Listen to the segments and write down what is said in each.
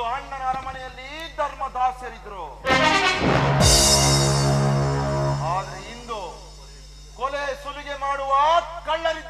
ಅಂದು ಅಣ್ಣನ ಅರಮನೆಯಲ್ಲಿ ಧರ್ಮದಾಸ್ಯರಿದ್ರು ಆದ್ರೆ ಇಂದು ಕೊಲೆ ಸುಲಿಗೆ ಮಾಡುವ ಕಳ್ಳರಿದ್ದಾರೆ.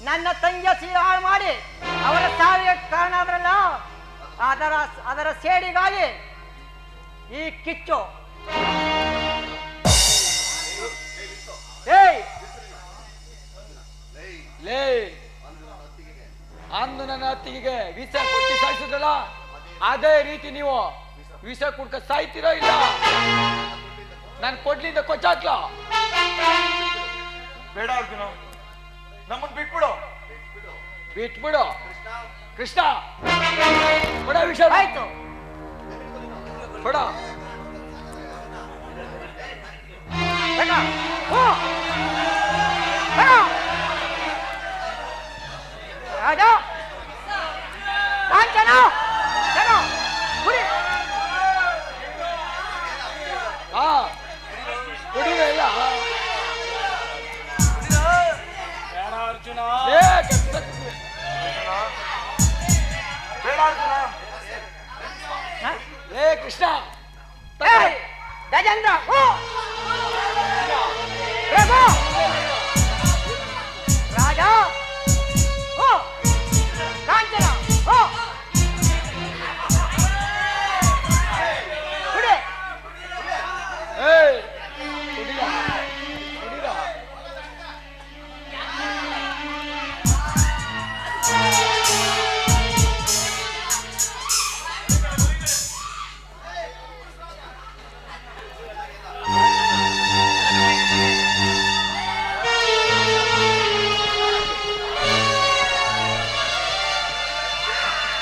ನನ್ನ ತಂಗಿಯ ಸೀರೆ ಹಾಳು ಮಾಡಿ ಅವರ ಸಾವಿಗೆ ಕಾರಣ ಅದರಲ್ಲ ಅದರ ಅದರ ಸೇಡಿಗಾಗಿ ಈ ಕಿಚ್ಚು. ಏಯ್! ಲೇ ಅಂದು ನನ್ನ ಅತ್ತಿಗೆ ವಿಷ ಕೊಟ್ಟು ಸಾಯಿಸಿದ್ರಲ್ಲ? ಅದೇ ರೀತಿ ನೀವು ವಿಷ ಕುಡ್ಕ ಸಾಯ್ತಿರೋ ಇಲ್ಲ? ನಾನು ಕೊಡ್ಲಿಂದ ಕೊಚ್ಚಾಕ್ಲ? ಬೇಡ ಅರ್ಜುನ. ಬಿಟ್ಬಿಡು. ಕೃಷ್ಣ. ಕೊಡ ವಿಷ ಆಯ್ತು. ಬೇಡ ಹೋ. ಬೇಡ ರಾಜ. ಕಾಂಚನ ಜನ ಕುಡಿ ಹಾ. ಕುಡಿವೆ ಇಲ್ಲ. ಲೇ ಕೃಷ್ಣ ಗಜೇಂದ್ರ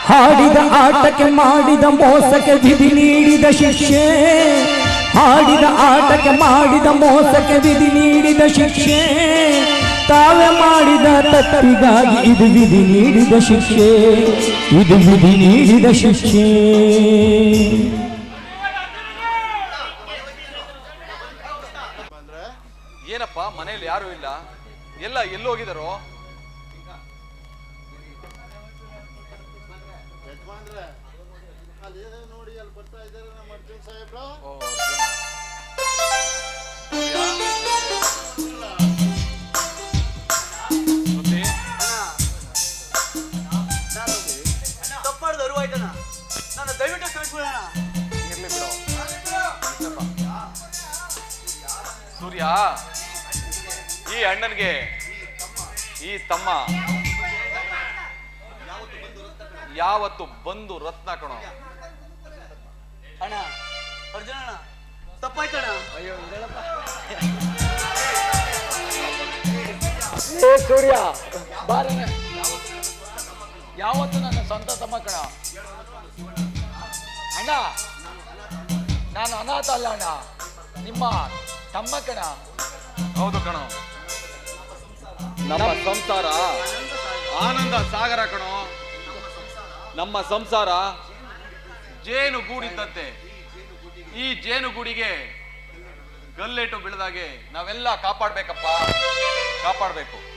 ಹಾಡಿದ ಆಟಕ್ಕೆ ಮಾಡಿದ ಮೋಸಕ್ಕೆ ವಿಧಿ ನೀಡಿದ ಶಿಕ್ಷೆ. ಹಾಡಿದ ಆಟಕ್ಕೆ ಮಾಡಿದ ಮೋಸಕ್ಕೆ ವಿಧಿ ನೀಡಿದ ಶಿಕ್ಷೆ. ತಾವೇ ಮಾಡಿದ ತಪ್ಪಿಗಾಗಿ ಇದು ವಿಧಿ ನೀಡಿದ ಶಿಕ್ಷೆ. ಇದು ವಿಧಿ ನೀಡಿದ ಶಿಕ್ಷೆ. ಏನಪ್ಪ, ಮನೆಯಲ್ಲಿ ಯಾರು ಇಲ್ಲ? ಎಲ್ಲ ಎಲ್ಲೋಗಿದಾರೋ ಓ, ಅರ್ಜುನ. ಶ್ರುತಿ, ತಪ್ಪಾಡ್ದು ಅರಿವಾಯ್ತಣ್ಣ ನಾನು ದಯವಿಟ್ಟು ಕ್ಷಮಿಸ್ಬಿಡೋಣ ಇರ್ಲಿ ಬಿಡು ಸೂರ್ಯ ಈ ಅಣ್ಣನ್ಗೆ ಈ ತಮ್ಮ ಯಾವತ್ತು ಬಂದು ರತ್ನ ಕಣೋ. ಅಣ್ಣ ಅರ್ಜುನ ಅಣ್ಣ ತಪ್ಪಾಯ್ತಣ್ಣ? ಅಯ್ಯೋ ಏ ಸೂರ್ಯ ಬಾರನೆ ಯಾವತ್ತು ನನ್ನ ಸ್ವಂತ ತಮ್ಮ ಕಣ? ಅಣ್ಣ ನಾನು ಅನಾಥ ಅಲ್ಲ ಅಣ್ಣ. ನಿಮ್ಮ ತಮ್ಮ ಕಣ. ಹೌದು ಕಣೋ. ನಮ್ಮ ಸಂಸಾರ ಆನಂದ ಸಾಗರ ಕಣೋ. ನಮ್ಮ ಸಂಸಾರ ಜೇನು ಗೂಡಿದ್ದಂತೆ ಈ ಜೇನುಗೂಡಿಗೆ ಗಲ್ಲೇಟು ಬೀಳದಾಗೆ ನಾವೆಲ್ಲ ಕಾಪಾಡ್ಬೇಕಪ್ಪ. ಕಾಪಾಡ್ಬೇಕು.